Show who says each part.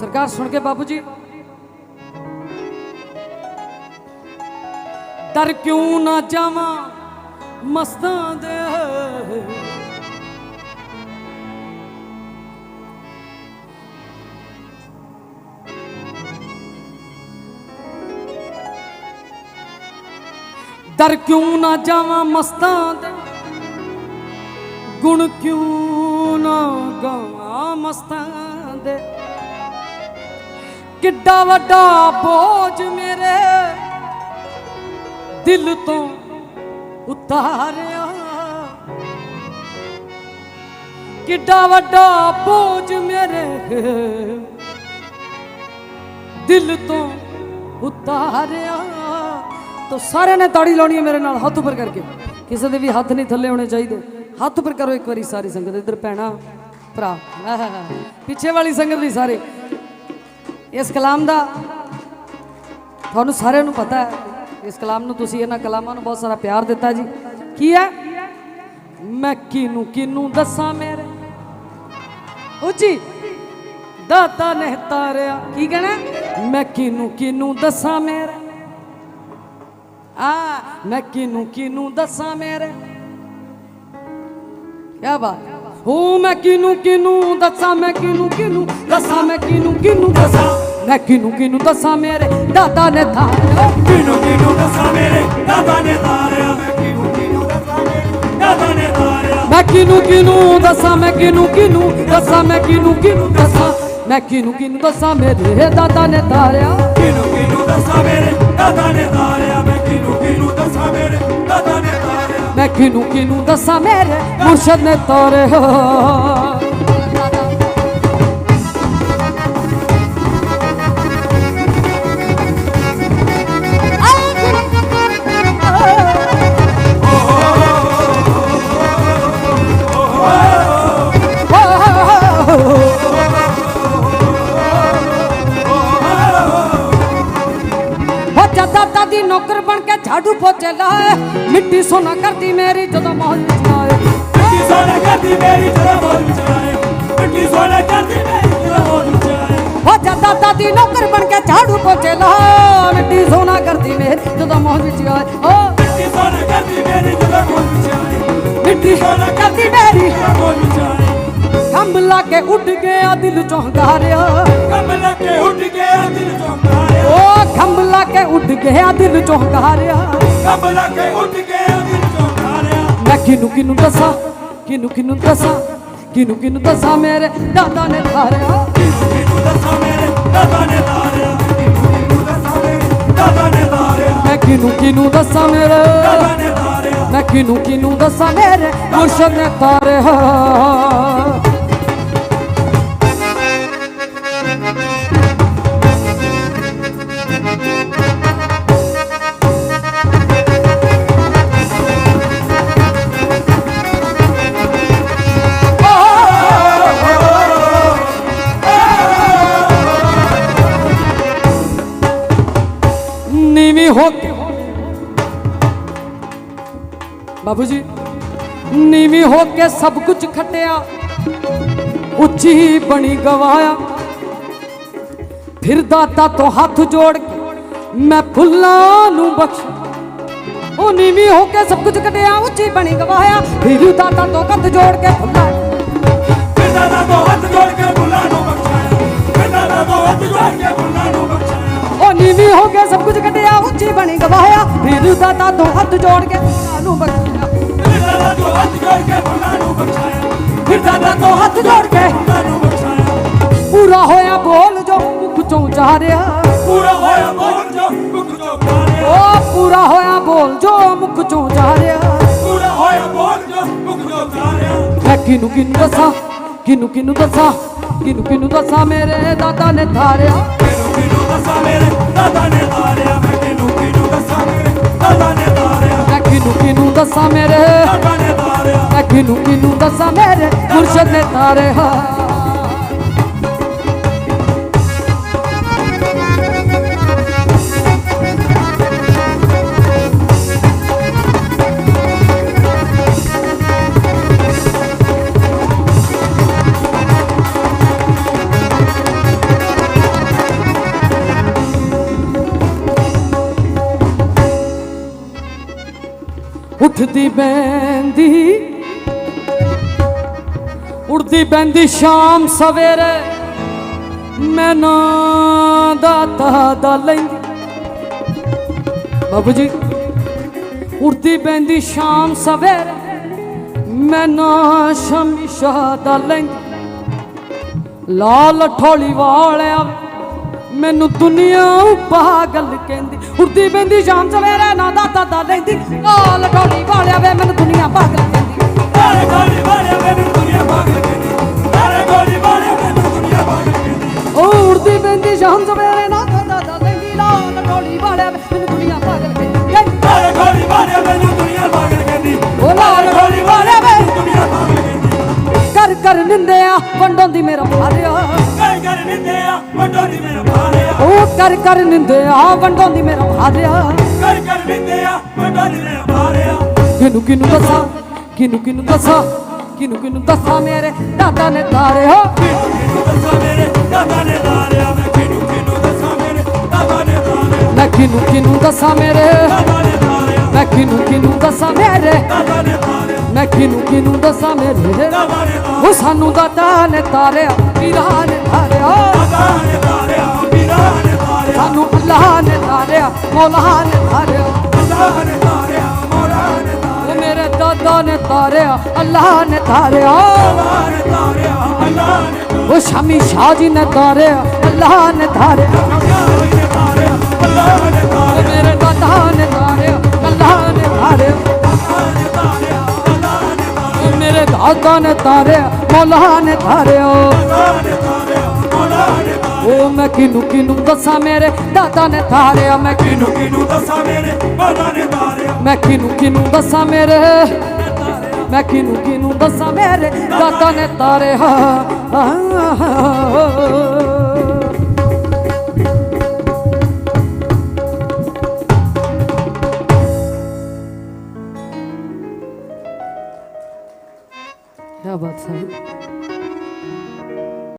Speaker 1: ਸਰਕਾਰ ਸੁਣ ਕੇ ਬਾਪੂ ਜੀ। ਡਰ ਕਿਉਂ ਨਾ ਜਾਵਾਂ ਮਸਤਾਂ ਦੇ ਡਰ ਕਿਉਂ ਨਾ ਜਾਵਾਂ ਮਸਤਾਂ ਦੇ ਗੁਣ ਕਿਉਂ ਨਾ ਗਾਵਾਂ ਮਸਤਾਂ ਦੇ ਕਿੱਡਾ ਵੱਡਾ ਬੋਝ ਮੇਰੇ ਦਿਲ ਤੋਂ ਉਤਾਰਿਆ। ਕਿੱਡਾ ਵੱਡਾ ਬੋਝ ਮੇਰੇ ਦਿਲ ਤੋਂ ਉਤਾਰਿਆ। ਤੋ ਸਾਰਿਆਂ ਨੇ ਤਾੜੀ ਲਾਉਣੀ ਹੈ ਮੇਰੇ ਨਾਲ ਹੱਥ ਉੱਪਰ ਕਰਕੇ। ਕਿਸੇ ਦੇ ਵੀ ਹੱਥ ਨਹੀਂ ਥੱਲੇ ਹੋਣੇ ਚਾਹੀਦੇ। ਹੱਥ ਉੱਪਰ ਕਰੋ ਇੱਕ ਵਾਰੀ ਸਾਰੀ ਸੰਗਤ। ਇੱਧਰ ਪੈਣਾ ਭਰਾ ਪਿੱਛੇ ਵਾਲੀ ਸੰਗਤ ਦੀ ਸਾਰੇ। ਇਸ ਕਲਾਮ ਦਾ ਤੁਹਾਨੂੰ ਸਾਰਿਆਂ ਨੂੰ ਪਤਾ ਹੈ। ਇਸ ਕਲਾਮ ਨੂੰ ਤੁਸੀਂ ਇਹਨਾਂ ਕਲਾਮਾਂ ਨੂੰ ਬਹੁਤ ਸਾਰਾ ਪਿਆਰ ਦਿੱਤਾ ਜੀ। ਕੀ ਹੈ? ਮੈਂ ਕਿਨੂੰ ਕਿਨੂੰ ਦੱਸਾਂ ਮੇਰੇ? ਉੱਚੀ। ਦਾਤਾ ਨੇ ਤਾਰਿਆ। ਕੀ ਕਹਿਣਾ? ਮੈਂ ਕਿਨੂੰ ਕਿਨੂੰ ਦੱਸਾਂ ਮੇਰੇ? ਆ ਮੈਂ ਕਿਨੂੰ ਕਿਨੂੰ ਦੱਸਾਂ ਮੇਰੇ? ਕੀ ਬਾਤ ਹੋ ਮੈਂ ਕਿਨੂੰ ਕਿਨੂੰ ਦੱਸਾਂ ਮੈਂ ਕਿਨੂੰ ਕਿਨੂੰ ਦੱਸਾਂ ਮੈਂ ਕਿਨੂੰ ਕਿਨੂੰ ਦੱਸਾਂ ਮੈਂ ਕਿਨੂੰ ਕਿਨੂੰ ਦੱਸਾਂ ਮੇਰੇ ਦਾਦਾ ਨੇ ਤਾਰਿਆ
Speaker 2: ਕਿਨੂੰ ਕਿਨੂੰ ਦੱਸਾਂ ਮੇਰੇ ਦਾਦਾ ਨੇ ਤਾਰਿਆ ਮੈਂ ਕਿਨੂੰ ਕਿਨੂੰ ਦੱਸਾਂ ਮੇਰੇ ਦਾਦਾ ਨੇ ਤਾਰਿਆ
Speaker 1: ਮੈਂ ਕਿਨੂੰ ਕਿਨੂੰ ਦੱਸਾਂ ਮੈਂ ਕਿਨੂੰ ਕਿਨੂੰ ਦੱਸਾਂ ਮੈਂ ਕਿਨੂੰ ਕਿਨੂੰ ਦੱਸਾਂ ਮੈਂ ਕਿਨੂੰ ਕਿਨੂੰ ਦੱਸਾਂ ਮੇਰੇ ਦਾਦਾ ਨੇ ਤਾਰਿਆ
Speaker 2: ਕਿਨੂੰ ਕਿਨੂੰ ਦੱਸਾਂ ਮੇਰੇ ਦਾਦਾ ਨੇ ਤਾਰਿਆ ਕਿਨੂੰ ਕਿਨੂੰ ਦੱਸਾਂ ਮੇਰੇ
Speaker 1: ਮੁਰਸ਼ਦ ਨੇ ਤਾਰਿਆ ਹੋ। ਦੀ ਨੌਕਰ ਬਣ ਕੇ ਝਾੜੂ ਪੋਚੇ ਲਾਏ। ਮਿੱਟੀ ਸੋਨਾ ਕਰਦੀ ਮੇਰੀ ਜਦੋਂ ਮੌਲ ਵਿੱਚ ਆਏ।
Speaker 2: ਮਿੱਟੀ ਸੋਨਾ ਕਰਦੀ ਮੇਰੀ ਜਦੋਂ ਮੋਰ ਵਿਚਾਏ ਮਿੱਟੀ ਸੋਨਾ ਕਰਦੀ ਮੇਰੀ ਜਦੋਂ ਮੋਰ ਵਿਚਾਏ
Speaker 1: ਹੋ ਦਾਦਾ ਦੀ ਨੌਕਰ ਬਣ ਕੇ ਝਾੜੂ ਪੋਚੇ ਲਾਏ। ਮਿੱਟੀ ਸੋਨਾ ਕਰਦੀ ਮੇਰੀ ਜਦੋਂ ਮੌਲ ਵਿੱਚ ਆਏ। ਓ
Speaker 2: ਮਿੱਟੀ ਸੋਨਾ ਕਰਦੀ ਮੇਰੀ ਜਦੋਂ ਮੋਰ ਵਿਚਾਏ
Speaker 1: ਮਿੱਟੀ ਸੋਨਾ ਕਰਦੀ ਮੇਰੀ
Speaker 2: ਜਦੋਂ ਮੋਰ ਵਿਚਾਏ
Speaker 1: ਖੰਭ ਲਾ ਕੇ ਉੱਡ ਗਿਆ ਦਿਲ ਚੋਂ ਹੰਕਾਰਿਆ
Speaker 2: ਕੰਮ ਲਾ ਕੇ ਉੱਡ ਗਿਆ ਦਿਲ
Speaker 1: ਗਿਆ ਦਿਲ ਚੋਂ ਹੰਕਾਰਿਆ
Speaker 2: ਕੰਮ ਲਾ ਕੇ ਉੱਡ ਗਿਆ ਦਿਲ ਚੋਂ ਤਾਰਿਆ
Speaker 1: ਮੈਂ ਕਿਨੂੰ ਕਿਨੂੰ ਦੱਸਾਂ? ਕਿਨੂੰ ਕਿਨੂੰ ਦੱਸਾਂ? ਕਿਨੂੰ ਕਿਨੂੰ ਦੱਸਾਂ ਮੇਰੇ ਦਾਦਾ ਨੇ ਧਾਰਿਆ
Speaker 2: ਕਿਨੂੰ ਕਿਨੂੰ ਦੱਸਾਂ ਮੇਰੇ ਦਾਦਾ ਨੇ ਤਾਰਿਆ ਕਿਨੂੰ ਕਿਨੂੰ ਦੱਸਾਂ ਮੇਰੇ ਦਾਦਾ ਨੇ ਤਾਰਿਆ
Speaker 1: ਮੈਂ ਕਿਨੂੰ ਕਿਨੂੰ ਦੱਸਾਂ ਮੇਰੇ
Speaker 2: ਦਾਦਾ ਨੇ ਤਾਰਿਆ
Speaker 1: ਮੈਂ ਕਿਨੂੰ ਕਿਨੂੰ ਦੱਸਾਂ ਮੇਰੇ ਮੁਰਸ਼ਦ ਨੇ ਤਾਰਿਆ ਬਾਬੂ ਜੀ ਨੀਵੀਂ ਹੋ ਕੇ ਸਭ ਕੁਝ ਖਟਿਆ ਉੱਚੀ ਬਣੀ ਗਵਾਇਆ। ਫਿਰ ਦਾਤਾ ਤੋਂ ਹੱਥ ਜੋੜ ਕੇ ਮੈਂ ਫੁੱਲਾਂ ਨੂੰ ਬਖਸ਼ ਉਹ ਨੀਵੀਂ ਹੋ ਕੇ ਸਭ ਕੁਝ ਕਟਿਆ ਉੱਚੀ ਬਣੀ ਗਵਾਇਆ। ਫਿਰ ਦਾਤਾ ਤੋਂ ਹੱਥ ਜੋੜ ਕੇ ਫੁੱਲਾਂ
Speaker 2: ਪਿਤਾ ਦਾ ਦੋ ਹੱਥ ਜੋੜ ਕੇ ਬੁੱਲਾ ਨੂੰ ਬਖਸ਼ਾਇਆ। ਪਿਤਾ ਦਾ ਦੋ ਹੱਥ ਜੋੜ ਕੇ ਬੁੱਲਾ ਨੂੰ ਬਖਸ਼ਾਇਆ।
Speaker 1: ਉਹ ਨੀਵੀਂ ਹੋ ਕੇ ਸਭ ਕੁਝ ਕਟਿਆ ਉੱਚੀ ਬਣੀ ਗਵਾਇਆ। ਫਿਰ ਦਾਤਾ ਤੋਂ ਹੱਥ ਜੋੜ ਕੇ ਫੁੱਲਾਂ ਨੂੰ
Speaker 2: ਹੱਥ ਜੋੜ ਕੇ ਬੁੱਲਾ ਨੂੰ ਬਖਸ਼ਾਇਆ।
Speaker 1: ਫਿਰ ਦਾਤਾ ਤੋਂ ਹੱਥ ਜੋੜ ਕੇ
Speaker 2: ਬੁੱਲਾ ਨੂੰ ਬਖਸ਼ਾਇਆ।
Speaker 1: ਪੂਰਾ ਹੋਇਆ ਬੋਲ ਜੋ ਮੁਖ ਚੋਂ ਚਾਰਿਆ।
Speaker 2: ਪੂਰਾ ਹੋਇਆ ਮੋਹਨ ਜੋ ਮੁਖ ਚੋਂ ਤਾਰਿਆ
Speaker 1: ਉਹ ਪੂਰਾ ਹੋਇਆ ਬੋਲ ਜੋ ਮੁਖ ਚੋਂ ਚਾਰਿਆ।
Speaker 2: ਪੂਰਾ ਹੋਇਆ ਮੋਹਨ ਜੋ ਮੁਖ ਚੋਂ ਤਾਰਿਆ
Speaker 1: ਮੈਂ ਕਿਨੂੰ ਕਿਨੂੰ ਦੱਸਾਂ ਕਿਨੂੰ ਕਿਨੂੰ ਦੱਸਾਂ ਕਿਨੂੰ ਕਿਨੂੰ ਦੱਸਾਂ ਮੇਰੇ ਦਾਦਾ ਨੇ ਧਾਰਿਆ।
Speaker 2: ਕਿਨੂੰ ਕਿਨੂੰ ਦੱਸਾਂ ਮੇਰੇ ਦਾਦਾ ਨੇ ਤਾਰਿਆ ਮੈਂ ਕਿਨੂੰ ਕਿਨੂੰ ਦੱਸਾਂ ਮੇਰੇ ਦਾਦਾ ਨੇ ਤਾਰਿਆ
Speaker 1: ਮੈਂ ਕਿਨੂੰ ਕਿਨੂੰ ਦੱਸਾਂ ਮੇਰੇ? ਕਿਨੂੰ ਕਿਨੂੰ ਦੱਸਾਂ ਮੇਰੇ? ਮੁਰਸ਼ਦ ਨੇ ਧਾਰਿਆ ਉੱਠਦੀ ਬੈੰਦੀ ਉੜਦੀ ਬੈੰਦੀ ਸ਼ਾਮ ਸਵੇਰੇ, ਮੈਂ ਨਾ ਦਾਤਾ ਦਾ ਲੈਂਦੀ। ਬਾਬੂ ਜੀ, ਉੜਦੀ ਬੈੰਦੀ ਸ਼ਾਮ ਸਵੇਰੇ, ਮੈਂ ਨਾ ਸ਼ਮੀਸ਼ਾ ਦਾ ਲੈਂਦੀ। ਲਾਲ ਠੋਲੀ ਵਾਲਿਆ, ਮੈਨੂੰ ਦੁਨੀਆ ਪਾਗਲ ਕਹਿੰਦੀ, ਉੜਦੀ ਬੈੰਦੀ ਸ਼ਾਮ ਸਵੇਰੇ ਨਾ ਦਾਤਾ ਦਾ ਲੈਂਦੀ। ਕਰ ਕਰ ਨਿੰਦਿਆ ਵੰਡੋਂਦੀ ਮੇਰਾ ਭਾਰਿਆ
Speaker 2: ਕਰ ਕਰ ਨਿੰਦੇ ਆ ਵੱਡੋ ਦੀ ਮੇਰਾ ਭਾਰਿਆ
Speaker 1: ਉਹ ਕਰ ਕਰ ਨਿੰਦਿਆ ਵੰਡੋਂਦੀ ਮੇਰਾ ਭਾਰਿਆ
Speaker 2: ਕਰ ਕਰ ਨਿੰਦੇ ਆ ਵੱਡੋ ਦੀ ਮੇਰਾ ਭਾਰਿਆ
Speaker 1: ਕਿਨੂੰ ਕਿਨੂੰ ਦੱਸਾਂ ਕਿਨੂੰ ਕਿਨੂੰ ਦੱਸਾਂ ਕਿਨੂੰ ਕਿਨੂੰ ਦੱਸਾਂ ਮੇਰੇ ਦਾਦਾ ਨੇ ਤਾਰਿਆ।
Speaker 2: ਕਿਨੂੰ ਕਿਨੂੰ ਦੱਸਾਂ ਮੇਰੇ ਦਾਦਾ ਨੇ ਤਾਰਿਆ। ਮੈਂ ਕਿਨੂੰ ਕਿਨੂੰ ਦੱਸਾਂ ਮੇਰੇ ਦਾਦਾ ਨੇ ਤਾਰਿਆ।
Speaker 1: ਮੈਂ ਕਿਨੂੰ ਕਿਨੂੰ ਦੱਸਾਂ ਮੇਰੇ
Speaker 2: ਦਾਦਾ ਨੇ ਤਾਰਿਆ।
Speaker 1: ਮੈਂ ਕਿਨੂੰ ਕਿਨੂੰ ਦੱਸਾਂ ਮੇਰੇ
Speaker 2: ਦਾਦਾ ਨੇ ਤਾਰਿਆ
Speaker 1: ਮੈਂ ਕਿਨੂੰ ਕਿਨੂੰ ਦੱਸਾਂ ਮੇਰੇ? ਉਹ ਸਾਨੂੰ ਦਾਦਾ ਨੇ ਤਾਰਿਆ, ਪੀਰਾ ਨੇ ਤਾਰਿਆ।
Speaker 2: ਦਾਦਾ ਨੇ ਤਾਰਿਆ ਪੀਰਾ ਨੇ ਤਾਰਿਆ
Speaker 1: ਸਾਨੂੰ ਅੱਲਾਹ ਨੇ ਤਾਰਿਆ, ਮੌਲਾ ਨੇ ਤਾਰਿਆ।
Speaker 2: ਦਾਦਾ ਨੇ ਤਾਰਿਆ ਮੋਰਾ ਨੇ ਤਾਰਿਆ
Speaker 1: ਉਹ ਮੇਰੇ ਦਾਦਾ ਨੇ ਤਾਰਿਆ, ਅੱਲਾਹ ਨੇ ਤਾਰਿਆ।
Speaker 2: ਦਾਦਾ ਨੇ ਤਾਰਿਆ ਅੱਲਾ ਨੇ
Speaker 1: ਉਹ ਸ਼ਾਮੀ ਸ਼ਾਹ ਜੀ ਨੇ ਤਾਰਿਆ, ਅੱਲਾਹ ਨੇ
Speaker 2: ਨੇ ਤਾਰਿਆ।
Speaker 1: ਉਹ ਮੇਰੇ ਦਾਦਾ ਨੇ ਤਾਰਿਆ, ਮੌਲਾ ਨੇ ਤਾਰਿਆ।
Speaker 2: ਦਾਦਾ
Speaker 1: ਮੈਂ ਕਿਨੂੰ ਕਿਨੂੰ ਦੱਸਾਂ ਮੇਰੇ? ਦਾਦਾ ਨੇ ਤਾਰਿਆ, ਮੈਂ ਕਿਨੂੰ
Speaker 2: ਕਿਨੂੰ ਕਿਨੂੰ ਦੱਸਾਂ ਮੇਰੇ? ਦਾਦਾ ਨੇ ਤਾਰਿਆ
Speaker 1: ਮੈਂ ਕਿਨੂੰ ਕਿਨੂੰ ਦੱਸਾਂ ਮੇਰੇ? ਮੈਂ ਕਿਨੂੰ ਕਿਨੂੰ ਦੱਸਾਂ ਮੇਰੇ? ਦਾਦਾ ਨੇ ਤਾਰਿਆ।